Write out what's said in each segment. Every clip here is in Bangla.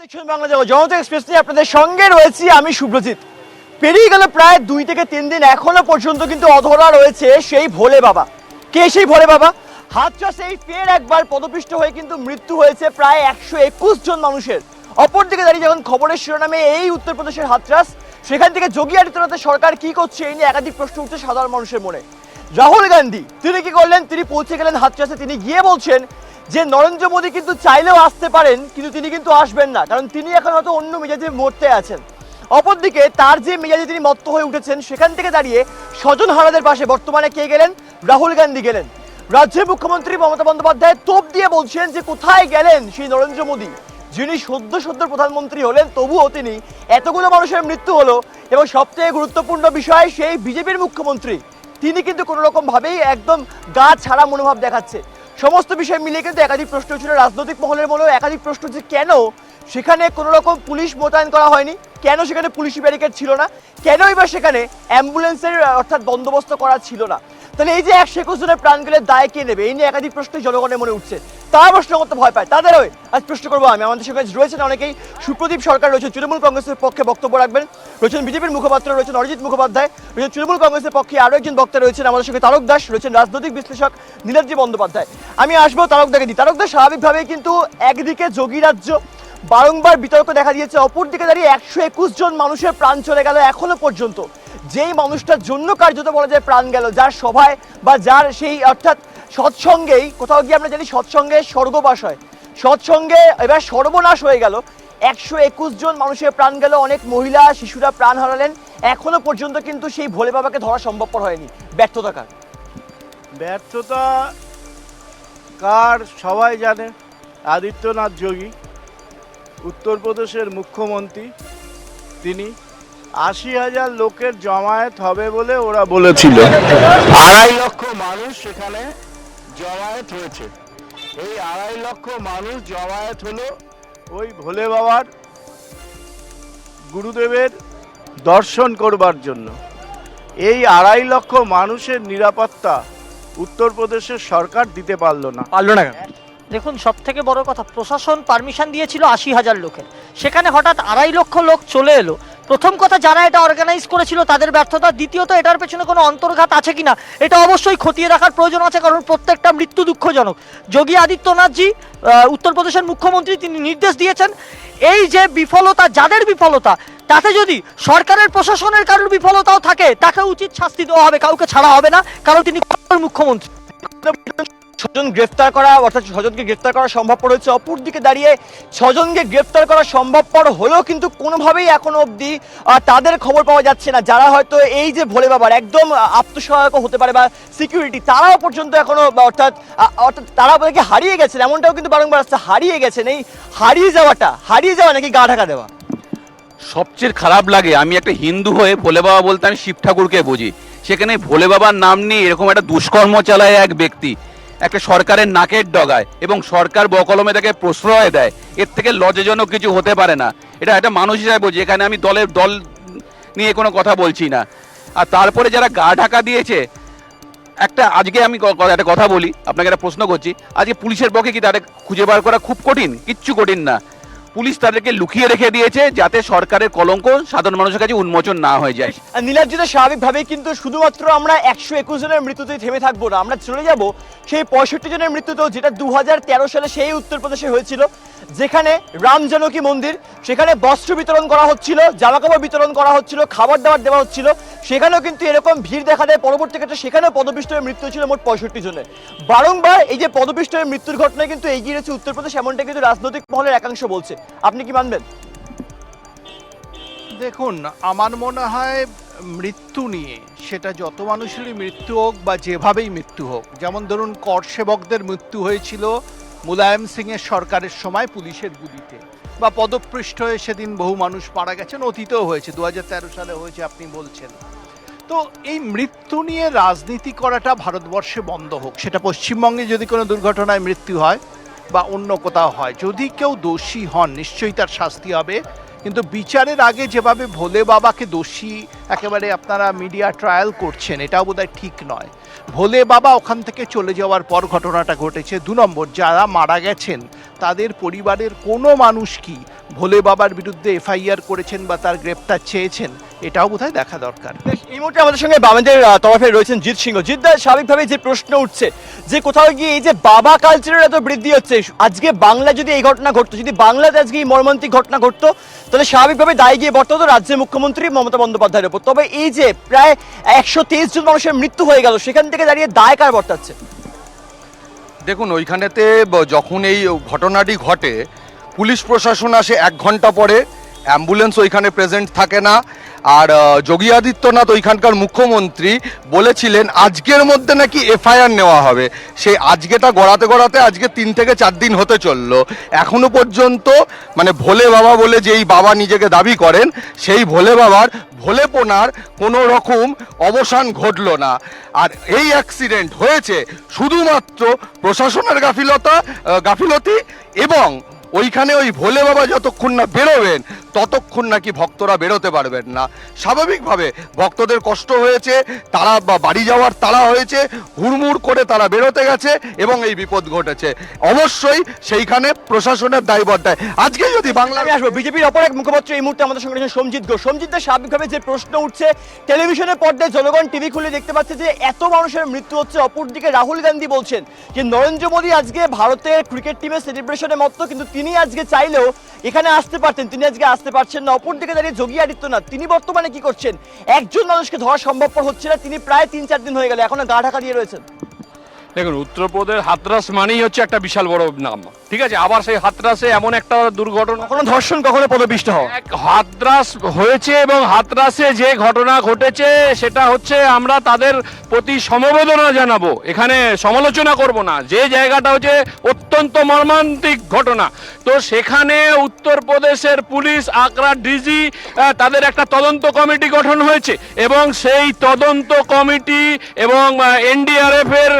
দেখছেন বাংলা জনতা এক্সপ্রেস নিয়ে আপনাদের সঙ্গে রয়েছি আমি সুব্রজিৎ। পেরিয়ে গেল প্রায় দুই থেকে তিন দিন এখনও পর্যন্ত কিন্তু অধরা রয়েছে সেই ভোলে বাবা। কে সেই ভোলে বাবা? হাতচাষে এই ফের একবার পদপিষ্ট হয়ে কিন্তু মৃত্যু হয়েছে প্রায় একশো একুশ জন মানুষের। অপরদিকে দাঁড়িয়ে যখন খবরের শিরোনামে এই উত্তরপ্রদেশের হাতরাস সেখান থেকে যোগী আদিত্যনাথের সরকার কি করছে এই নিয়ে একাধিক প্রশ্ন উঠছে সাধারণ মানুষের মনে। রাহুল গান্ধী, তিনি কি করলেন? তিনি পৌঁছে গেলেন হাতচাষে তিনি গিয়ে বলছেন যে, নরেন্দ্র মোদী কিন্তু চাইলেও আসতে পারেন, কিন্তু তিনি কিন্তু আসবেন না, কারণ তিনি এখন হয়তো অন্য মেজাজে মরতে আছেন। অপরদিকে তার যে মেজাজে তিনি মত্ত হয়ে উঠেছেন, সেখান থেকে দাঁড়িয়ে স্বজন হারাদের পাশে বর্তমানে কে গেলেন? রাহুল গান্ধী গেলেন। রাজ্যের মুখ্যমন্ত্রী মমতা বন্দ্যোপাধ্যায় তোপ দিয়ে বলছেন যে কোথায় গেলেন সেই নরেন্দ্র মোদী? যিনি সদ্য সদ্য প্রধানমন্ত্রী হলেন, তবুও তিনি এতগুলো মানুষের মৃত্যু হলো এবং সবথেকে গুরুত্বপূর্ণ বিষয় সেই বিজেপির মুখ্যমন্ত্রী। তিনি কিন্তু কোনো রকম ভাবেই একদম গা ছাড়া মনোভাব দেখাচ্ছে। সমস্ত বিষয় মিলিয়ে কিন্তু একাধিক প্রশ্ন ছিল রাজনৈতিক মহলের মনেও একাধিক প্রশ্ন যে কেন সেখানে কোনো রকম পুলিশ মোতায়েন করা হয়নি? কেন সেখানে পুলিশ ব্যারিকেড ছিল না? কেনই বা সেখানে অ্যাম্বুলেন্সের, অর্থাৎ বন্দোবস্ত করা ছিল না? তাহলে এই যে একশো একুশ জনের প্রাণ গেলে দায় কে নেবে? এই নিয়ে একাধিক প্রশ্ন জনগণের মনে উঠছে। তারা প্রশ্ন করতে ভয় পায়। তাদের ওই, আজ প্রশ্ন করব আমি। আমাদের সঙ্গে রয়েছেন অনেকেই। সুপ্রদীপ সরকার রয়েছেন, তৃণমূল কংগ্রেসের পক্ষে বক্তব্য রাখবেন। রয়েছেন বিজেপির মুখপাত্র, রয়েছেন অরিজিৎ মুখোপাধ্যায়। রয়েছেন তৃণমূল কংগ্রেসের পক্ষে আরও একজন বক্তা রয়েছেন আমাদের সঙ্গে তারক দাস। রয়েছেন রাজনৈতিক বিশ্লেষক নীলাদ্রি বন্দ্যোপাধ্যায়। আমি আসব তারক দাকে দিই তারক দাস স্বাভাবিকভাবেই কিন্তু একদিকে যোগী রাজ্য, বারংবার বিতর্ক দেখা দিয়েছে। অপরদিকে দাঁড়িয়ে একশো একুশ জন মানুষের প্রাণ চলে গেল এখনও পর্যন্ত। যেই মানুষটার জন্য কার্যত বলা যায় প্রাণ গেল, যার সভায় বা যার সেই অর্থাৎ সৎসঙ্গেই, কোথাও গিয়ে আমরা জানি সৎসঙ্গে স্বর্গবাস হয়। সৎসঙ্গে এবার সর্বনাশ হয়ে গেল। একশো একুশ জন মানুষের প্রাণ গেল, অনেক মহিলা, শিশুরা প্রাণ হারালেন। এখনও পর্যন্ত কিন্তু সেই ভোলে বাবাকে ধরা সম্ভবপর হয়নি। ব্যর্থতা কার? ব্যর্থতা কার সবাই জানে। আদিত্যনাথ যোগী, উত্তরপ্রদেশের মুখ্যমন্ত্রী, তিনি আশি হাজার লোকের জমায়েত হবে বলে ওরা বলেছিল। আড়াই লক্ষ মানুষ সেখানে জমায়েত হয়েছে। এই আড়াই লক্ষ মানুষ জমায়েত হলো ওই ভোলে বাবার গুরুদেবের দর্শন করবার জন্য। এই আড়াই লক্ষ মানুষের নিরাপত্তা উত্তরপ্রদেশের সরকার দিতে পারল না। পারল না দেখুন সব থেকে বড় কথা প্রশাসন পারমিশন দিয়েছিল আশি হাজার লোকের। সেখানে হঠাৎ আড়াই লক্ষ লোক চলে এলো। প্রথম কথা, যারা এটা অর্গানাইজ করেছিল তাদের ব্যর্থতা, দ্বিতীয়ত এটার পেছনে কোনো অন্তর্ঘাত আছে কিনা, এটা অবশ্যই খতিয়ে রাখার প্রয়োজন আছে, কারণ প্রত্যেকটা মৃত্যু দুঃখজনক। যোগী আদিত্যনাথজি উত্তরপ্রদেশের মুখ্যমন্ত্রী, তিনি নির্দেশ দিয়েছেন, এই যে বিফলতা, যাদের বিফলতা, তাতে যদি সরকারের প্রশাসনের কারোর বিফলতাও থাকে, তাকে উচিত শাস্তি দেওয়া হবে, কাউকে ছাড়া হবে না, কারণ তিনি মুখ্যমন্ত্রী। ছজন গ্রেফতার করা, অর্থাৎ ছজনকে গ্রেফতার করা সম্ভবপর হয়েছে। অপর দিকে দাঁড়িয়ে ছজনকে গ্রেফতার করা সম্ভবপর হলেও কিন্তু কোনোভাবেই এখনও অবধি তাদের খবর পাওয়া যাচ্ছে না। যারা হয়তো এই যে ভোলে বাবার একদম আত্মসহায়ক হতে পারে বা সিকিউরিটি তারাও পর্যন্ত এখনও অর্থাৎ অর্থাৎ তারা আপনাকে হারিয়ে গেছেন। এমনটাও কিন্তু বারংবার আসছে, হারিয়ে গেছেন। এই হারিয়ে যাওয়াটা, হারিয়ে যাওয়া নাকি গা ঢাকা দেওয়া? সবচেয়ে খারাপ লাগে, আমি একটা হিন্দু হয়ে ভোলে বাবা বলতে আমি শিব ঠাকুরকে বুঝি। সেখানে ভোলে বাবার নাম নিয়ে এরকম একটা দুষ্কর্ম চালায় এক ব্যক্তি। একটা সরকারের নাকের ডগায় এবং সরকার বকলমে তাকে প্রশ্রয় দেয়। এর থেকে লজ্জাজনক কিছু হতে পারে না। এটা একটা মানুষ হিসাবে বলছি এখানে আমি দলের দল নিয়ে কোনো কথা বলছি না। আর তারপরে যারা গা ঢাকা দিয়েছে, একটা আজকে আমি একটা কথা বলি, আপনাকে একটা প্রশ্ন করছি। আজকে পুলিশের পক্ষে কি তাদের খুঁজে বার করা খুব কঠিন? কিচ্ছু কঠিন না। পুলিশ তাদেরকে লুকিয়ে রেখে দিয়েছে যাতে সরকারের কলঙ্ক সাধারণ মানুষের কাছে উন্মোচন না হয়ে যায়। নীলাদ্রিতে স্বাভাবিকভাবেই কিন্তু শুধুমাত্র আমরা একশো একুশ জনের মৃত্যুতে থেমে থাকব না, আমরা চলে যাব সেই পঁয়ষট্টি জনের মৃত্যুতেও যেটা দু হাজার তেরো সালে সেই উত্তরপ্রদেশে হয়েছিল। যেখানে রাম জানকী মন্দির, সেখানে বস্ত্র বিতরণ করা হচ্ছিল, জামাকাপড় বিতরণ করা হচ্ছিল, খাবার দাবার দেওয়া হচ্ছিল। সেখানেও কিন্তু এরকম ভিড় দেখা দেয়। পরবর্তী ক্ষেত্রে সেখানেও পদপিষ্ট হয়ে মৃত্যু হয়েছিল মোট পঁয়ষট্টি জনের। বারংবার এই যে পদপিষ্ট হয়ে মৃত্যুর ঘটনায় কিন্তু এগিয়ে রয়েছে উত্তরপ্রদেশ এমনটা কিন্তু রাজনৈতিক মহলের একাংশ বলছে। আপনি কি মানবেন? দেখুন, আমার মনে হয় মৃত্যু নিয়ে, সেটা যত মানুষেরই মৃত্যু হোক বা যেভাবেই মৃত্যু হোক, যেমন ধরুন কর সেবকদের মৃত্যু হয়েছিল মুলায়ম সিং এর সরকারের সময় পুলিশের গুলিতে বা পদপৃষ্ঠ হয়ে সেদিন বহু মানুষ মারা গেছেন, অতীতেও হয়েছে দু হাজার তেরো সালে হয়েছে আপনি বলছেন। তো এই মৃত্যু নিয়ে রাজনীতি করাটা ভারতবর্ষে বন্ধ হোক, সেটা পশ্চিমবঙ্গে যদি কোনো দুর্ঘটনায় মৃত্যু হয় বা অন্য কোথাও হয়। যদি কেউ দোষী হন, নিশ্চয়ই তার শাস্তি হবে। কিন্তু বিচারের আগে যেভাবে ভোলে বাবাকে দোষী একেবারে আপনারা মিডিয়া ট্রায়াল করছেন, এটাও বোধহয় ঠিক নয়। ভোলে বাবা ওখান থেকে চলে যাওয়ার পর ঘটনাটা ঘটেছে। দু নম্বর, যারা মারা গেছেন, তাদের পরিবারের কোনো মানুষ কি ভোলে বাবার বিরুদ্ধে এফআইআর করেছেন বা তার গ্রেপ্তার চেয়েছেন? এটাও বোধহয় দেখা দরকার। এই মুহূর্তে আমাদের সঙ্গে বামেদের তরফে রয়েছেন জিৎ সিংহ। জিৎ দা স্বাভাবিকভাবে যে প্রশ্ন উঠছে যে কোথাও গিয়ে এই যে বাবা কালচারের এত বৃদ্ধি হচ্ছে আজকে বাংলা যদি এই ঘটনা ঘটতো যদি বাংলাতে আজকে এই মর্মান্তিক ঘটনা ঘটতো তাহলে স্বাভাবিকভাবে দায় গিয়ে বর্ত হতো রাজ্যের মুখ্যমন্ত্রী মমতা বন্দ্যোপাধ্যায়ের উপর তবে এই যে প্রায় একশো তেইশ জন মানুষের মৃত্যু হয়ে গেল সেখান থেকে দাঁড়িয়ে দায় কার বর্তাচ্ছে? দেখুন ওইখানেতে যখন এই ঘটনাটি ঘটে পুলিশ প্রশাসন আসে এক ঘণ্টা পরে অ্যাম্বুলেন্স ওইখানে প্রেজেন্ট থাকে না। আর যোগী আদিত্যনাথ ওইখানকার মুখ্যমন্ত্রী বলেছিলেন, আজকের মধ্যে নাকি এফআইআর নেওয়া হবে। সেই আজকেটা গড়াতে গড়াতে আজকে তিন থেকে চার দিন হতে চলল। এখনও পর্যন্ত মানে ভোলে বাবা বলে যেই বাবা নিজেকে দাবি করেন, সেই ভোলে বাবার ভোলেপোনার কোনো রকম অবসান ঘটলো না। আর এই অ্যাক্সিডেন্ট হয়েছে শুধুমাত্র প্রশাসনের গাফিলতা গাফিলতি এবং ওইখানে ওই ভোলে বাবা যতক্ষণ না বেরোবেন ততক্ষণ নাকি ভক্তরা বেরোতে পারবেন না। স্বাভাবিকভাবে ভক্তদের কষ্ট হয়েছে, তারা বা বাড়ি যাওয়ার তারা হয়েছে, হুড়মুড় করে তারা বেরোতে গেছে এবং এই বিপদ ঘটেছে। অবশ্যই সেইখানে প্রশাসনের দায়বদ্ধ আজকে যদি বাংলা আসব, বিজেপির অপর এক মুখপাত্র এই মুহূর্তে আমাদের সঙ্গে সঞ্জিত ঘোষ। সঞ্জিত স্বাভাবিকভাবে যে প্রশ্ন উঠছে, টেলিভিশনের পর্দায় জনগণ টিভি খুলে দেখতে পাচ্ছে যে এত মানুষের মৃত্যু হচ্ছে। অপরদিকে রাহুল গান্ধী বলছেন যে, নরেন্দ্র মোদী আজকে ভারতের ক্রিকেট টিমের সেলিব্রেশনের মতো, কিন্তু তিনি আজকে চাইলেও এখানে আসতে পারতেন। তিনি আজকে আসতে পারছেন না, অপর দিকে দাঁড়িয়ে যোগী আদিত্যনাথ, তিনি বর্তমানে কি করছেন? একজন মানুষকে ধরা সম্ভবপর হচ্ছে না, তিনি প্রায় তিন চার দিন হয়ে গেল, এখনও গা ঢাকা দিয়ে রয়েছেন। দেখুন উত্তরপ্রদেশ হাতরাস মানেই হচ্ছে একটা বিশাল বড় নাম। ঠিক আছে আবার সেই হাতরাসে এমন একটা দুর্ঘটনা কখনো ধর্ষণ কখনো পদপিষ্ট হওয়া। হাতরাস হয়েছে এবং হাতরাসে যে ঘটনা ঘটেছে সেটা হচ্ছে আমরা তাদের প্রতি সমবেদনা জানাব। এখানে সমালোচনা করব না। যে জায়গাটা হচ্ছে অত্যন্ত মর্মান্তিক ঘটনা। তো সেখানে উত্তরপ্রদেশের পুলিশ আগ্রা ডিজি তাদের একটা তদন্ত কমিটি গঠন হয়েছে। এবং সেই তদন্ত কমিটি এবং এনডিআরএফ এর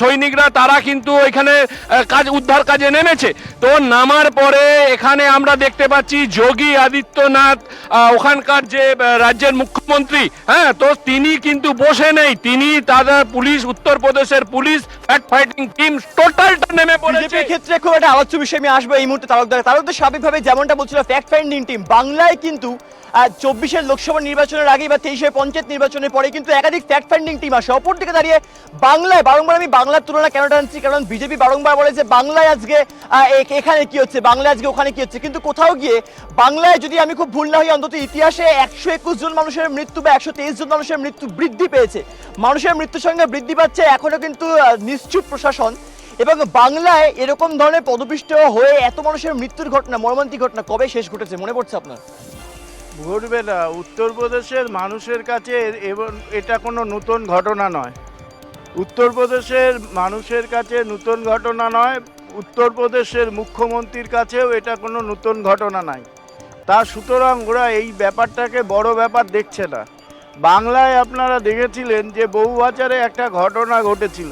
সৈনিকরা তারা কিন্তু আহ, কাজ উদ্ধার কাজে নেমেছে। তো নামার পরে এখানে আমরা দেখতে পাচ্ছি যোগী আদিত্যনাথ ওখানকার যে রাজ্যের মুখ্যমন্ত্রী হ্যাঁ তো তিনি কিন্তু বসে নেই। তিনি তাদের পুলিশ উত্তরপ্রদেশের পুলিশ ফ্যাক্ট ফাইটিং টিম টোটালটা নেমে পড়েছে। ক্ষেত্রে খুব একটা আলোচ্য বিষয় আমি আসব এই মুহূর্তে তারকদার। তারকদার স্বাভাবিকভাবে যেমনটা বলছিল ফ্যাক্ট ফাইন্ডিং টিম বাংলায় কিন্তু চব্বিশের লোকসভা নির্বাচনের আগে বা তেইশের পঞ্চায়েত নির্বাচনের পরে কিন্তু একাধিক ফ্যাক্ট ফাইন্ডিং টিম আসে। অপর দিকে দাঁড়িয়ে বাংলায়, বারংবার আমি বাংলার তুলনা কেন টানছি? কারণ বিজেপি বারংবার বলে যে বাংলায় আজকে এখানে কি হচ্ছে, বাংলায় আজকে ওখানে কি হচ্ছে? কিন্তু কোথাও গিয়ে বাংলায় যদি আমি খুব ভুল না হই, অন্তত ইতিহাসে একশো একুশ জন মানুষের মৃত্যু বা একশো তেইশ জন মানুষের মৃত্যু বৃদ্ধি পেয়েছে। মানুষের মৃত্যুর সঙ্গে বৃদ্ধি পাচ্ছে এখনও কিন্তু নিশ্চুপ প্রশাসন। এবং বাংলায় এরকম ধরনের পদপিষ্ট হয়ে এত মানুষের মৃত্যুর ঘটনা, মর্মান্তিক ঘটনা কবে শেষ ঘটেছে? মনে পড়ছে আপনার? না উত্তরপ্রদেশের মানুষের কাছে এবং এটা কোনো নতুন ঘটনা নয়। উত্তরপ্রদেশের মানুষের কাছে নতুন ঘটনা নয়, উত্তরপ্রদেশের মুখ্যমন্ত্রীর কাছেও এটা কোনো নতুন ঘটনা নাই। তা সুতরাং ওরা এই ব্যাপারটাকে বড় ব্যাপার দেখছে না। বাংলায় আপনারা দেখেছিলেন যে বউবাজারে একটা ঘটনা ঘটেছিল।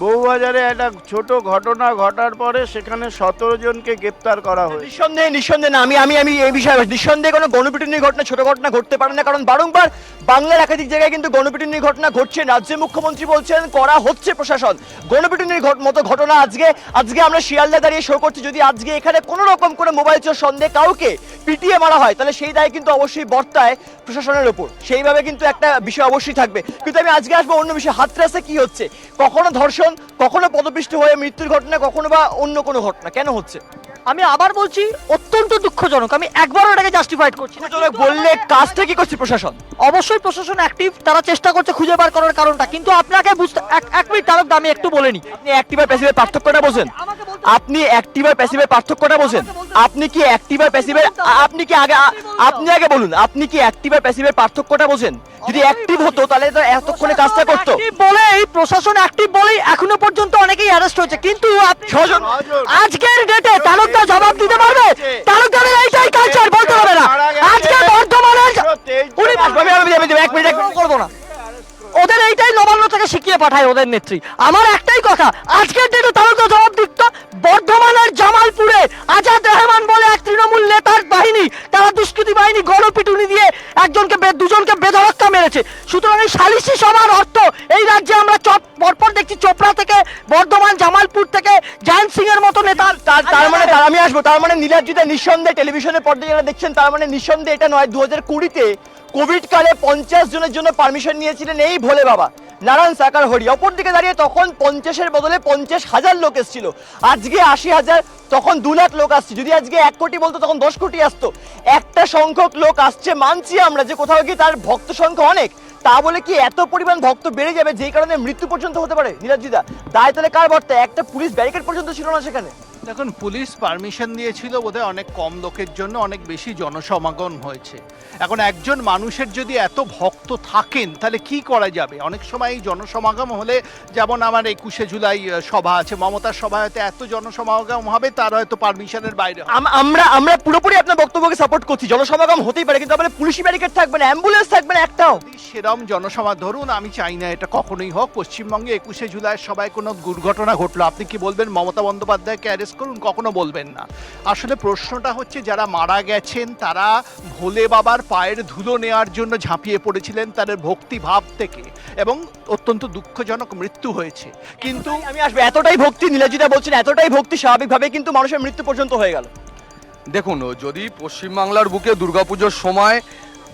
বউবাজারে একটা ছোট ঘটনা ঘটার পরে সেখানে সতেরো জনকে গ্রেপ্তার করা হয়। নিঃসন্দেহে নিঃসন্দেহে না, আমি আমি আমি এই বিষয়ে নিঃসন্দেহে কোনো গণপিটুনির ঘটনা, ছোট ঘটনা ঘটতে পারে না, কারণ বারংবার বাংলার একাধিক জায়গায় কিন্তু গণপিটুনির ঘটনা ঘটছে। রাজ্যের মুখ্যমন্ত্রী বলছেন, করা হচ্ছে প্রশাসন। গণপিটুনির মতো ঘটনা আজকে আজকে আমরা শিয়ালদা দাঁড়িয়ে শো করছি। যদি আজকে এখানে কোনো রকম করে মোবাইল চোর সন্দেহে কাউকে পিটিয়ে মারা হয়, তাহলে সেই দায় কিন্তু অবশ্যই বর্তায় প্রশাসনের ওপর। সেইভাবে কিন্তু একটা বিষয় অবশ্যই থাকবে। কিন্তু আমি আজকে আসব অন্য বিষয়। হাতরাসে কি হচ্ছে? কখনো ধর্ষণ কখনো পদপিষ্ট হয়ে মৃত্যুর ঘটনা কখনো বা অন্য কোনো ঘটনা। কেন হচ্ছে? আমি আবার বলছি অত্যন্ত দুঃখজনক আমি একবারও এটাকে জাস্টিফাইড করছি না। দুঃখজনক বললে কাজটা কি করছে প্রশাসন। অবশ্যই প্রশাসন অ্যাক্টিভ তারা চেষ্টা করছে খুঁজে বার করার কারণটা কিন্তু আপনাকে বুঝতে এক- এক মিনিট তারক আমি একটু বলে নিই। আপনি অ্যাক্টিভ আর প্যাসিভের পার্থক্যটা বোঝেন। আমাকে বলতে আপনি অ্যাক্টিভ আর প্যাসিভের পার্থক্যটা বোঝেন। আপনি কি অ্যাক্টিভ আর প্যাসিভের আপনি কি আগে আ- আপনি আগে বলুন আপনি কি অ্যাক্টিভ আর প্যাসিভের পার্থক্যটা বোঝেন? যদি অ্যাক্টিভ হতো তাহলে তো এতক্ষণে কাজটা করতো। Active বলেই প্রশাসন অ্যাক্টিভ বলেই এখনও পর্যন্ত অনেকেই অ্যারেস্ট হয়েছে। কিন্তু আপনি ছজন আজকের ডেটে প্রশ্নের জবাব দিতে পারবে? তারকাদের এইটাই কালচার বলতে হবে না। আজকে বর্ধমানের উনি এক মিনিট করব না। ওদের এইটাই নবান্ন থেকে শিখিয়ে পাঠায় ওদের নেত্রী। আমার একটাই কথা আজকের ডেটে তারকা জবাব দিত বর্ধমানের জামালপুরে আজাদ রহমান বলে এক তৃণমূল নেতার বাহিনী। তারা দুষ্কৃতি বাহিনী গণপিটুনি দিয়ে একজনকে দুজনকে বেধরক্কা মেরেছে। সুতরাং এই সালিসি সভার এই রাজ্যে আমরা চপ পরপর দেখছি চোপড়া থেকে বর্ধমান জামালপুর থেকে জয়ন্ত সিং এর মতো নেতা। তার তার মানে তার আমি আসব তার মানে নীলাদ্রিতা নিঃসন্দেহে টেলিভিশনের পর্দায় যারা দেখছেন তার মানে নিঃসন্দেহে এটা নয় দু হাজার কুড়িতে কোভিড কালে পঞ্চাশ জনের জন্য পারমিশন নিয়েছিলেন এই ভোলে বাবা নারায়ণ সাকার হরি। অপরদিকে দাঁড়িয়ে তখন পঞ্চাশের বদলে পঞ্চাশ হাজার লোক এসেছিল। আজকে আশি হাজার তখন দু লাখ লোক আসছে। যদি আজকে এক কোটি বলতো তখন দশ কোটি আসতো। একটা সংখ্যক লোক আসছে মানছি আমরা যে কোথাও গিয়ে তার ভক্ত সংখ্যা অনেক। তা বলে কি এত পরিমাণ ভক্ত বেড়ে যাবে যেই কারণে মৃত্যু পর্যন্ত হতে পারে? নিরাজিদা দায় তাহলে কার বর্তায় একটা পুলিশ ব্যারিকেড পর্যন্ত ছিল না সেখানে। দেখুন পুলিশ পারমিশন দিয়েছিল বোধহয় অনেক কম লোকের জন্য অনেক বেশি জনসমাগম হয়েছে। এখন একজন মানুষের যদি এত ভক্ত থাকেন তাহলে কি করা যাবে? অনেক সময় এই জনসমাগম হলে যেমন আমার একুশে জুলাই সভা আছে মমতার সভা হয়তো এত জনসমাগম হবে তার হয়তো পারমিশনের বাইরে আমরা আমরা পুরোপুরি আপনার বক্তব্যকে সাপোর্ট করছি। জনসমাগম হতেই পারে কিন্তু আমাদের পুলিশি ব্যারিকেড থাকবে না অ্যাম্বুলেন্স থাকবে না একটাও। সেরম জনসভা ধরুন আমি চাই না এটা কখনোই হোক পশ্চিমবঙ্গে একুশে জুলাই সবাই কোনো দুর্ঘটনা ঘটলো আপনি কি বলবেন? মমতা বন্দ্যোপাধ্যায়কে অ্যারেস্ট করুন কখনো বলবেন না। আসলে প্রশ্নটা হচ্ছে যারা মারা গেছেন তারা ভোলে বাবার পায়ের ধুলো নেওয়ার জন্য ঝাঁপিয়ে পড়েছিলেন তাদের ভক্তিভাব থেকে এবং অত্যন্ত দুঃখজনক মৃত্যু হয়েছে। কিন্তু আমি আসব এতটাই ভক্তি নীলাজিদা বলছেন এতটাই ভক্তি স্বাভাবিকভাবে কিন্তু মানুষের মৃত্যু পর্যন্ত হয়ে গেল। দেখুন যদি পশ্চিমবাংলার বুকে দুর্গাপুজোর সময়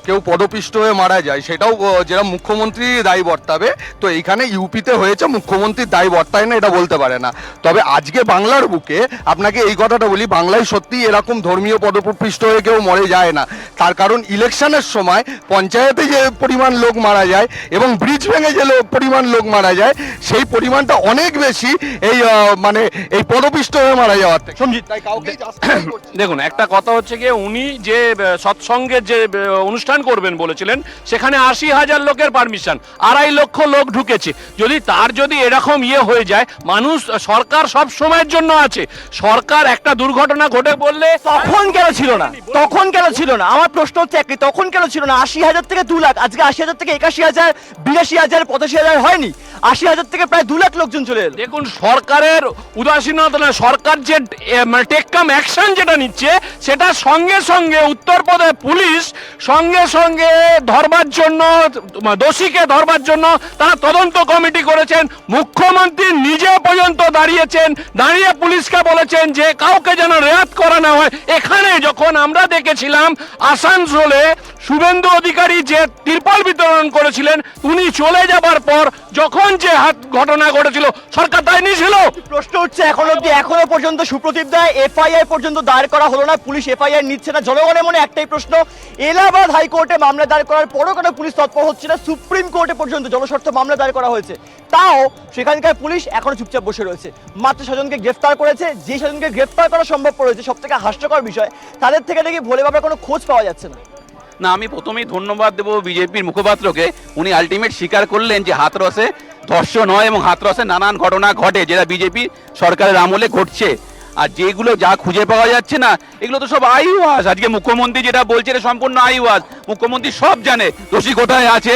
কেউ পদপিষ্ট হয়ে মারা যায় সেটাও যেটা মুখ্যমন্ত্রী দায়ী বর্তাবে তো এইখানে ইউপিতে হয়েছে মুখ্যমন্ত্রীর দায়ী বর্তায় না এটা বলতে পারে না। তবে আজকে বাংলার বুকে আপনাকে এই কথাটা বলি বাংলায় সত্যি এরকম ধর্মীয় পদপিষ্ট হয়ে কেউ মরে যায় না। তার কারণ ইলেকশনের সময় পঞ্চায়েতে যে পরিমাণ লোক মারা যায় এবং ব্রিজ ভেঙে যে লোক- পরিমাণ লোক মারা যায় সেই পরিমাণটা অনেক বেশি এই মানে এই পদপিষ্ট হয়ে মারা যাওয়ার থেকে। সঞ্জিত তাই না। দেখুন একটা কথা হচ্ছে গিয়ে উনি যে সৎসঙ্গের যে আহ, অনুষ্ঠান করবেন বলেছিলেন সেখানে আশি হাজার লোকের পারমিশন আড়াই লক্ষ লোক ঢুকেছে। যদি তার যদি এরকম ইয়ে হয়ে যায় মানুষ সরকার সব সময়ের জন্য আছে। সরকার একটা দুর্ঘটনা ঘটে বললে তখন কেন ছিল না? তখন কেন ছিল না? আমার প্রশ্ন হচ্ছে একই তখন কেন ছিল না? আশি হাজার থেকে দু লাখ আজকে আশি হাজার থেকে একাশি হাজার বিরাশি হাজার পঁচাশি হাজার হয়নি। আশি হাজার থেকে প্রায় দু লাখ লোকজন চলে এলো। দেখুন, সরকারের উদাসীনতা না সরকার যে মানে টেক্কাম অ্যাকশন যেটা নিচ্ছে, সেটা সঙ্গে সঙ্গে উত্তরপ্রদেশ পুলিশ সঙ্গে সঙ্গে ধরবার জন্য দোষীকে ধরবার জন্য তারা তদন্ত কমিটি করেছেন। মুখ্যমন্ত্রী নিজে পর্যন্ত দাঁড়িয়েছেন, দাঁড়িয়ে পুলিশকে বলেছেন যে কাউকে যেন রেয়াত করা না হয়। এখানে যখন আমরা দেখেছিলাম, আসানসোলে শুভেন্দু অধিকারী যে তিরপল বিতরণ করেছিলেন, উনি চলে যাবার পর যখন যে হাত ঘটনা ঘটেছিল, সরকার দায় নিয়েছিল। প্রশ্ন হচ্ছে, এখন অব্দি এখনও পর্যন্ত সুপ্রদীপ দায় পর্যন্ত দায়ের করা হলো না, পুলিশ নিচ্ছে না, জনগণের মনে একটাই প্রশ্ন, এলাহাবাদ হাইকোর্টে মামলা দায়ের করার পরও পুলিশ তৎপর হচ্ছে না? সুপ্রিম কোর্টে পর্যন্ত জনস্বার্থ মামলা দায়ের করা হয়েছে। তাও সেখানকার পুলিশ এখনও চুপচাপ বসে রয়েছে। মাত্র স্বজনকে গ্রেফতার করেছে, যে স্বজনকে গ্রেফতার করা সম্ভব রয়েছে সব থেকে হাস্যকর বিষয়, তাদের থেকে দেখি ভোলে কোনো খোঁজ পাওয়া যাচ্ছে না। না আমি প্রথমেই ধন্যবাদ দেবো বিজেপির মুখপাত্রকে। উনি আলটিমেট স্বীকার করলেন যে হাতরসে ধর্ষণ হয় এবং হাতরসে নানান ঘটনা ঘটে যেটা বিজেপি সরকারের আমলে ঘটছে। আর যেগুলো যা খুঁজে পাওয়া যাচ্ছে না এগুলো তো সব আইওয়াজ। আজকে মুখ্যমন্ত্রী যেটা বলছে এটা সম্পূর্ণ আইওয়াজ। মুখ্যমন্ত্রী সব জানে দোষী কোথায় আছে।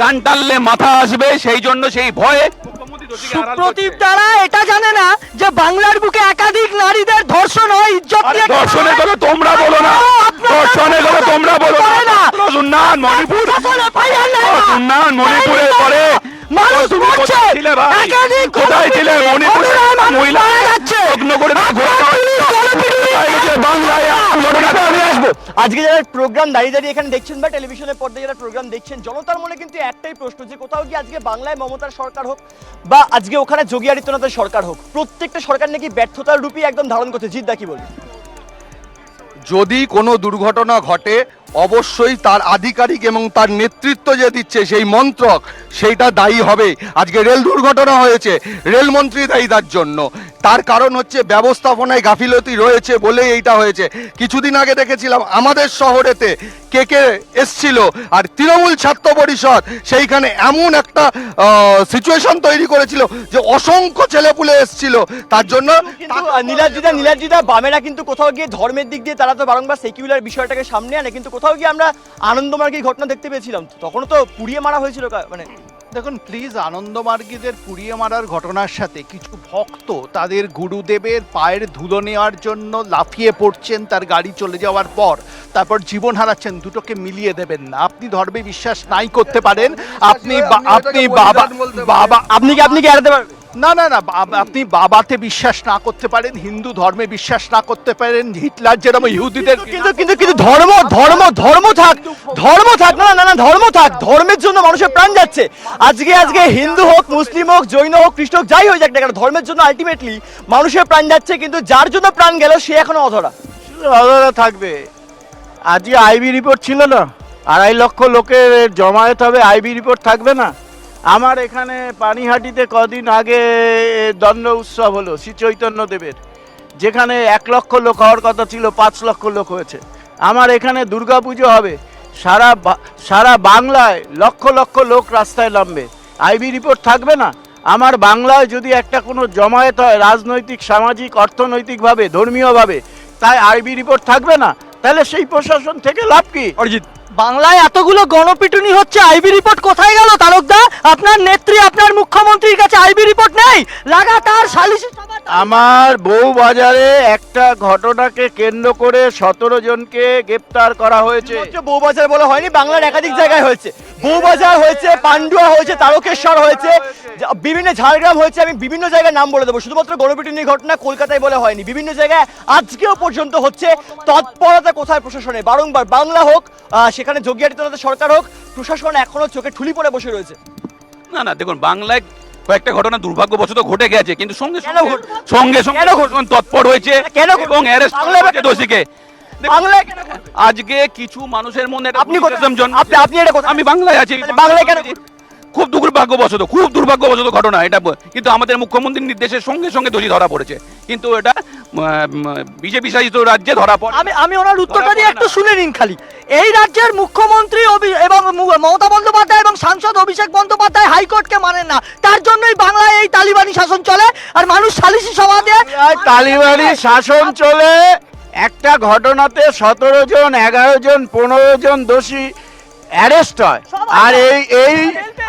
কান টানলে মাথা আসবে সেই জন্য সেই ভয়ে। সুপ্রদীপ দ্বারা এটা জানে না যে বাংলার বুকে একাধিক নারীদের ধর্ষণ হয় ইজ্জত নিয়ে দর্শনের কথা তোমরা বলো না। কথা তোমরা বলো না। উন্নয়ন মণিপুর। উন্নয়ন মণিপুরে পরে। কোথায় ছিলে মণিপুরে? মহিলা লগ্ন করে। বাংলায় আজকে যারা প্রোগ্রাম দাঁড়িয়ে দাঁড়িয়ে এখানে দেখছেন বা টেলিভিশনের পর্দায় যারা প্রোগ্রাম দেখছেন জনতার মনে কিন্তু একটাই প্রশ্ন যে কোথাও কি আজকে বাংলায় মমতার সরকার হোক বা আজকে ওখানে যোগী আদিত্যনাথের সরকার হোক প্রত্যেকটা সরকার নাকি ব্যর্থতার রূপই একদম ধারণ করছে? জিদ্দা কি বলবে? যদি কোনো দুর্ঘটনা ঘটে, অবশ্যই তার আধিকারিক এবং তার নেতৃত্ব যে দিচ্ছে সেই মন্ত্রক, সেইটা দায়ী হবে। আজকে রেল দুর্ঘটনা হয়েছে। রেলমন্ত্রী দায়ী তার জন্য। তার কারণ হচ্ছে ব্যবস্থাপনায় গাফিলতি রয়েছে বলেই এইটা হয়েছে। কিছুদিন আগে দেখেছিলাম আমাদের শহরেতে কে কে এসছিল, আর তৃণমূল ছাত্র পরিষদ সেইখানে এমন একটা সিচুয়েশন তৈরি করেছিল যে অসংখ্য ছেলেপুলে এসছিল। তার জন্য নীলাজিদা নীলাজিদা বামেরা কিন্তু কোথাও গিয়ে ধর্মের দিক দিয়ে তারা তো বারংবার সেকিউলার বিষয়টাকে সামনে আনে, কিন্তু কোথাও গিয়ে আমরা আনন্দমার্গের ঘটনা দেখতে পেয়েছিলাম। তখনও তো পুড়িয়ে মারা হয়েছিল মানে দেখুন প্লিজ আনন্দমার্গীদের পুড়িয়ে মারার ঘটনার সাথে কিছু ভক্ত তাদের গুরুদেবের পায়ের ধুলো নেওয়ার জন্য লাফিয়ে পড়ছেন তার গাড়ি চলে যাওয়ার পর। তারপর জীবন হারাচ্ছেন দুটোকে মিলিয়ে দেবেন না। আপনি ধর্মে বিশ্বাস নাই করতে পারেন আপনি আপনি বাবা বাবা আপনি কি আপনি কি এড়াতে পারবেন? না না না আপনি বাবাতে বিশ্বাস না করতে পারেন হিন্দু ধর্মে বিশ্বাস না করতে পারেন হিটলার যেরকম ইহুদিদের কিন্তু কিন্তু কিন্তু ধর্ম ধর্ম ধর্ম থাক ধর্ম থাক না না না ধর্ম থাক ধর্মের জন্য মানুষের প্রাণ যাচ্ছে। আজকে আজকে হিন্দু হোক মুসলিম হোক জৈন হোক খ্রিস্ট হোক যাই হয়ে যাক না কেন ধর্মের জন্য আলটিমেটলি মানুষের প্রাণ যাচ্ছে কিন্তু যার জন্য প্রাণ গেল সে এখনও অধরা। অধরা থাকবে। আজকে আইবি রিপোর্ট ছিল না। আড়াই লক্ষ লোকের জমায়েত হবে আইবি রিপোর্ট থাকবে না। আমার এখানে পানিহাটিতে কদিন আগে দণ্ড উৎসব হলো শ্রী চৈতন্য দেবের, যেখানে এক লক্ষ লোক হওয়ার কথা ছিল, পাঁচ লক্ষ লোক হয়েছে। আমার এখানে দুর্গাপুজো হবে, সারা সারা বাংলায় লক্ষ লক্ষ লোক রাস্তায় নামবে। আইবি রিপোর্ট থাকবে না? আমার বাংলায় যদি একটা কোনো জমায়েত হয় রাজনৈতিক, সামাজিক, অর্থনৈতিকভাবে, ধর্মীয়ভাবে, তাই আইবি রিপোর্ট থাকবে না? তাহলে সেই প্রশাসন থেকে লাভ কি? অরিজিৎ বাংলায় এতগুলো গণপিটুনি হচ্ছে আইবি রিপোর্ট। কোথায় গেল তারকদা আপনার নেত্রী আপনার মুখ্যমন্ত্রীর কাছে আইবি রিপোর্ট নেই? লাগাতার সালিশি আমার বউ বাজারে একটা ঘটনাকে কেন্দ্র করে সতেরো জনকে গ্রেপ্তার করা হয়েছে। শুধুমাত্র বউবাজার বলে হয়নি বাংলার একাধিক জায়গায় হয়েছে। বউবাজার হয়েছে পান্ডুয়া হয়েছে তারকেশ্বর হয়েছে বিভিন্ন ঝাড়গ্রাম হয়েছে আমি বিভিন্ন জায়গায় নাম বলে দেবো। শুধুমাত্র গণপিটুনির ঘটনা কলকাতায় বলে হয়নি বিভিন্ন জায়গায় আজকেও পর্যন্ত হচ্ছে। তৎপরতা কোথায় প্রশাসনে? বারংবার বাংলা হোক আহ, সেখানে যোগিয়াটি সরকার হোক প্রশাসন এখনও চোখে ঠুলি পড়ে বসে রয়েছে। না না দেখুন বাংলায় কয়েকটা ঘটনা দুর্ভাগ্যবশত ঘটে গেছে কিন্তু সঙ্গে সঙ্গে সঙ্গে সঙ্গে তৎপর হয়েছে কেন এবং অ্যারেস্ট দোষীকে। বাংলায় কেন আজকে কিছু মানুষের মনে আপনি আপনি আপনি এটা কথা আমি বাংলায় আছি বাংলায় কেন খুব দুর্ভাগ্যবশত খুব দুর্ভাগ্যবশত ঘটনা এটা কিন্তু আমাদের মুখ্যমন্ত্রীর নির্দেশের সঙ্গে সঙ্গে দোষী ধরা পড়েছে। কিন্তু এটা বিজেপি শাসিত রাজ্যে ধরা পড়ে। আমি আমি ওনার উত্তরটা দিয়ে একটু শুনে নিন খালি। এই রাজ্যের মুখ্যমন্ত্রী অভি- এবং মু- মমতা বন্দ্যোপাধ্যায় এবং সাংসদ অভিষেক বন্দ্যোপাধ্যায় হাইকোর্টকে মানেন না। তার জন্যই বাংলায় এই তালিবানি শাসন চলে আর মানুষ সালিশি সভা দিয়ে তালিবানি শাসন চলে একটা ঘটনাতে সতেরো জন এগারো জন পনেরো জন দোষী অ্যারেস্ট হয়। আর এই এই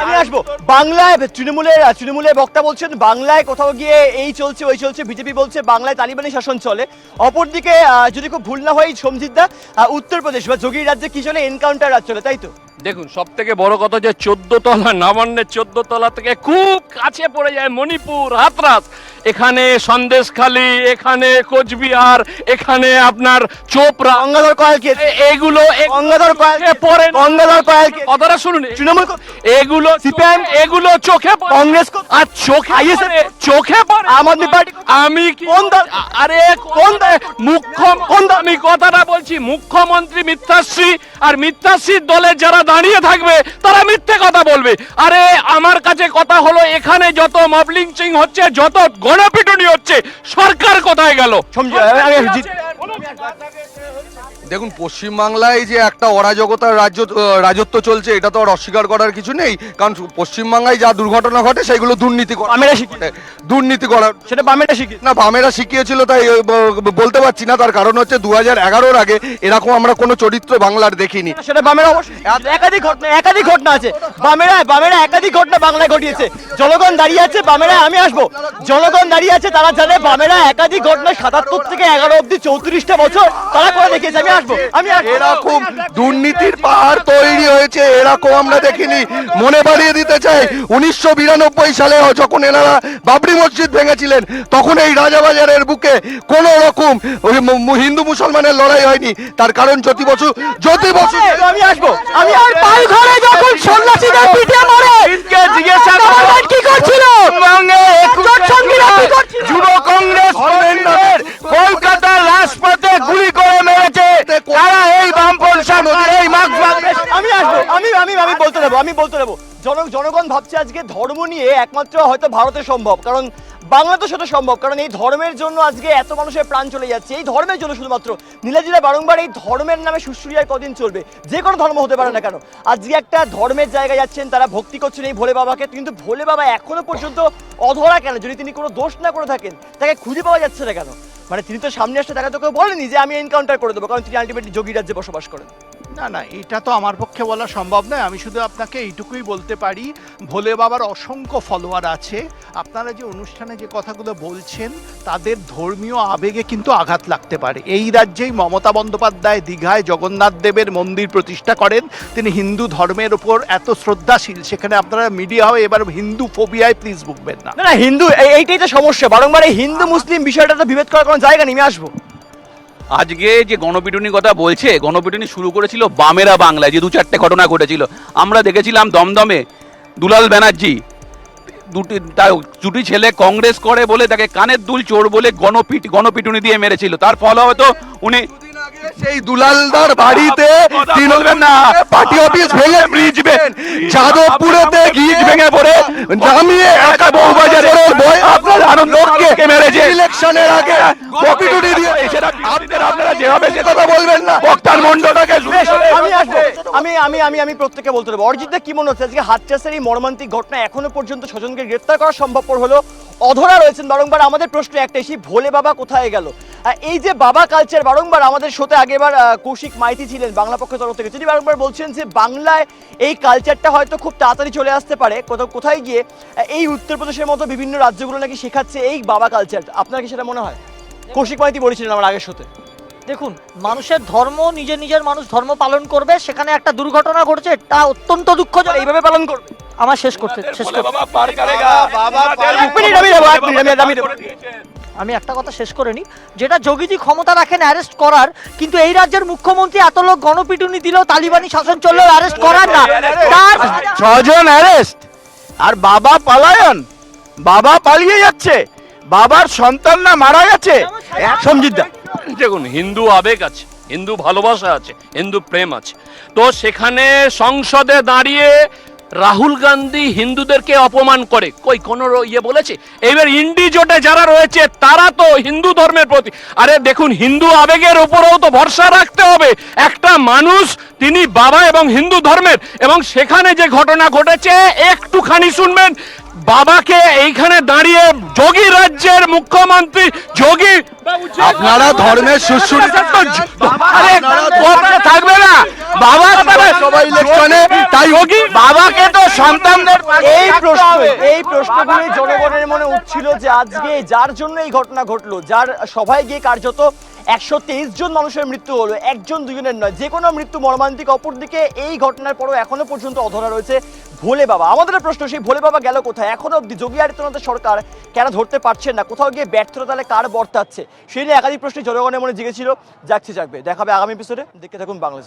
আমি আসব। বাংলায় তৃণমূলের তৃণমূলের বক্তা বলছেন বাংলায় কোথাও গিয়ে এই চলছে ওই চলছে বিজেপি বলছে বাংলায় তালিবানি শাসন চলে। অপরদিকে আহ, যদি খুব ভুল না হয় আহ, উত্তরপ্রদেশ বা যোগীর রাজ্যে কি জন্য এনকাউন্টার রাজ চলে তাই তো? দেখুন সব থেকে বড় কথা যে চোদ্দ তলা নবান্নের চোদ্দ তলা থেকে খুব কাছে পড়ে যায় মণিপুর হাতরাস এখানে সন্দেশখালি এখানে কোচবিহার এখানে আপনার চোপড়া গঙ্গাধর কয়াল এগুলো গঙ্গাধর কয়াল কে পড়ে না। গঙ্গাধর কয়াল কথাটা শুনুন তৃণমূল এগুলো CPM এগুলো চোখে কংগ্রেস আর চোখে চোখে পড়ে আম আদমি পার্টি আমি কোন দল? আরে কোন মুখ্য কোন? আমি কথাটা বলছি মুখ্যমন্ত্রী মিথ্যাশ্রী আর মিথ্যাশ্রীর দলে যারা দাঁড়িয়ে থাকবে তারা মিথ্যে কথা বলবে। আরে আমার কাছে কথা হলো এখানে যত মবলিং চিং হচ্ছে যত গণপিটুনি হচ্ছে সরকার কোথায় গেল? দেখুন পশ্চিমবাংলায় যে একটা অরাজকতার রাজ্য রাজত্ব চলছে এটা তো আর অস্বীকার করার কিছু নেই। কারণ পশ্চিমবাংলায় যা দুর্ঘটনা ঘটে সেগুলো দুর্নীতি করা বামেরা শিখিয়ে দুর্নীতি করা সেটা বামেরা শিখি না বামেরা শিখিয়েছিল তাই বলতে পারছি না। তার কারণ হচ্ছে দু হাজার এগারোর আগে এরকম আমরা কোনো চরিত্র বাংলার দেখিনি। সেটা বামেরা অবশ্যই একাধিক ঘটনা একাধিক ঘটনা আছে। বামেরা বামেরা একাধিক ঘটনা বাংলায় ঘটিয়েছে। জনগণ দাঁড়িয়ে আছে বামেরা আমি আসব। জনগণ দাঁড়িয়ে আছে তারা জানে বামেরা একাধিক ঘটনা সাতাত্তর থেকে এগারো অব্দি চৌত্রিশটা বছর তারা করে দেখিয়েছে। আমি আসব? আমি এরকম দুর্নীতির পাহাড় তৈরি হয়েছে এরকম আমরা দেখিনি। মনে বাড়িয়ে দিতে চাই উনিশশো বিরানব্বই সালে যখন এনারা বাবরি মসজিদ ভেঙেছিলেন তখন এই রাজাবাজারের বুকে কোন রকম হিন্দু মুসলমানের লড়াই হয়নি। তার কারণ জ্যোতি বসু জ্যোতি বসু আমি আসব আমি আর পাল ঘরে যখন সন্ন্যাসীদের পিঠে মরে জিজ্ঞাসা কি করছিল? যুব কংগ্রেস কলকাতার রাজপথে গুলি করে এই বামপন সরকার এই আমি আমি আমি বলতে দেবো, আমি বলতে দেবো। জন জনগণ ভাবছে আজকে ধর্ম নিয়ে একমাত্র হয়তো ভারতে সম্ভব, কারণ বাংলা তো সেটা সম্ভব, কারণ এই ধর্মের জন্য আজকে এত মানুষের প্রাণ চলে যাচ্ছে। এই ধর্মের জন্য শুধুমাত্র নীলাজিরা বারংবার এই ধর্মের নামে সুশ্রী কদিন চলবে, যে কোনো ধর্ম হতে পারে না কেন। আজকে একটা ধর্মের জায়গায় যাচ্ছেন, তারা ভক্তি করছেন এই ভোলে বাবাকে, কিন্তু ভোলে বাবা এখনও পর্যন্ত অধরা কেন? যদি তিনি কোনো দোষ না করে থাকেন, তাকে খুঁজে পাওয়া যাচ্ছে না কেন? মানে তিনি তো সামনে আসতে তাকে তো কেউ বলেনি যে আমি এনকাউন্টার করে দেবো, কারণ তিনি আলটিমেটলি যোগী রাজ্যে বসবাস করেন। না না, এটা তো আমার পক্ষে বলা সম্ভব নয়। আমি শুধু আপনাকে এইটুকুই বলতে পারি, ভোলে বাবার অসংখ্য ফলোয়ার আছে। আপনারা যে অনুষ্ঠানে যে কথাগুলো বলছেন, তাদের ধর্মীয় আবেগে কিন্তু আঘাত লাগতে পারে। এই রাজ্যেই মমতা বন্দ্যোপাধ্যায় দীঘায় জগন্নাথ দেবের মন্দির প্রতিষ্ঠা করেন। তিনি হিন্দু ধর্মের ওপর এত শ্রদ্ধাশীল, সেখানে আপনারা মিডিয়া হয়ে এবার হিন্দু ফোবিয়ায় প্লিজ ভুগবেন না। না হিন্দু, এই- এইটাই তো সমস্যা। বারংবার হিন্দু মুসলিম বিষয়টা তো বিভেদ করার কোনো জায়গা নেমে আসব। আজকে যে গণপিটুনি কথা বলছে, গণপিটুনি শুরু করেছিল বামেরা বাংলায়, যে দু চারটে ঘটনা ঘটেছিল। আমরা দেখেছিলাম দমদমে দুলাল ব্যানার্জি, দুটি, তার দুটি ছেলে কংগ্রেস করে বলে তাকে কানের দুল চোর বলে গণপিট, গণপিটুনি দিয়ে মেরেছিল। তার ফল হয়তো উনি সেই দুলালদার বাড়িতে তৃণমূল না। পার্টি অফিস ভেঙে ব্রিজ যাদবপুরেতে ব্রিজ ভেঙে পড়ে নামিয়ে একা বউবাজারে আপনার আনন্দ লোককে মেরেছে? ইলেকশনের আগে দিয়ে সেটা আপনারা যেভাবে সে কথা বলবেন না বক্তার মণ্ডটাকে আমি আসব আমি আমি আমি আমি প্রত্যেককে বলতে দেবো। অরিজিৎ কি মনে হচ্ছে? আজকে এই মর্মান্তিক ঘটনা এখনও পর্যন্ত স্বজনকে গ্রেফতার করা সম্ভবপর হলো? অধরা রয়েছেন বারংবার। আমাদের প্রশ্ন একটাই সেই ভোলে বাবা কোথায় গেল? এই যে বাবা কালচার বারংবার আমাদের শোতে আগেবার আহ, কৌশিক মাইতি ছিলেন বাংলা পক্ষের তরফ থেকে। তিনি বারংবার বলছেন যে বাংলায় এই কালচারটা হয়তো খুব তাড়াতাড়ি চলে আসতে পারে। কোথাও কোথায় গিয়ে এই উত্তরপ্রদেশের মতো বিভিন্ন রাজ্যগুলো নাকি শেখাচ্ছে এই বাবা কালচার আপনার কি সেটা মনে হয়? কৌশিক মাইতি বলেছিলেন আমার আগের শোতে। দেখুন মানুষের ধর্ম নিজের নিজের মানুষ ধর্ম পালন করবে সেখানে একটা দুর্ঘটনা ঘটেছে তা অত্যন্ত দুঃখজনক। এইভাবে পালন করবে আমার শেষ করতে শেষ করতে বাবা পার করেগা বাবা পার- আমি দেবো এক মিনিট আমি আমি দেবো আমি একটা কথা শেষ করে নিই। যেটা যোগীজি ক্ষমতা রাখেন অ্যারেস্ট করার কিন্তু এই রাজ্যের মুখ্যমন্ত্রী এত লোক গণপিটুনি দিলেও তালিবানি শাসন চললেও অ্যারেস্ট করার না। তার ছজন অ্যারেস্ট আর বাবা পালায়ন। বাবা পালিয়ে যাচ্ছে। বাবার সন্তান না মারা গেছে। সঞ্জিত দা। দেখুন হিন্দু আবেগ আছে হিন্দু ভালোবাসা আছে হিন্দু প্রেম আছে। তো সেখানে সংসদে দাঁড়িয়ে রাহুল গান্ধী হিন্দুদেরকে অপমান করে। কই কোন ইয়ে বলেছে? এবার ইন্ডি জোটে যারা রয়েছে তারা তো হিন্দু ধর্মের প্রতি। আরে দেখুন হিন্দু আবেগের উপরেও তো ভরসা রাখতে হবে। একটা মানুষ তিনি বাবা এবং হিন্দু ধর্মের এবং সেখানে যে ঘটনা ঘটেছে একটুখানি শুনবেন। বাবাকে এইখানে দাঁড়িয়ে যোগী রাজ্যের মুখ্যমন্ত্রী যোগী আপনারা ধর্মের কথা থাকবে না। বাবা সবাই ইলেকশনে, তাই যোগী বাবাকে তো সন্তানদের এই প্রশ্ন, এই প্রশ্নগুলি জনগণের মনে উঠছিল যে আজকে যার জন্য এই ঘটনা ঘটলো, যার সভায় গিয়ে কার্যত একশো তেইশ জন মানুষের মৃত্যু হলো, একজন দুজনের নয়, যে কোনো মৃত্যু মর্মান্তিক অপরদিকে এই ঘটনার পরও এখনও পর্যন্ত অধরা রয়েছে ভোলে বাবা। আমাদের প্রশ্ন, সেই ভোলে বাবা গেল কোথায়? এখনও অব্দি যোগী আদিত্যনাথের সরকার কেন ধরতে পারছেন না? কোথাও গিয়ে ব্যর্থতা তাহলে কার বর্তাচ্ছে? সেই নিয়ে একাধিক প্রশ্ন জনগণের মনে জিগেছিল। যাচ্ছে, যাকবে। দেখাবে আগামী এপিসোডে দেখতে থাকুন বাংলা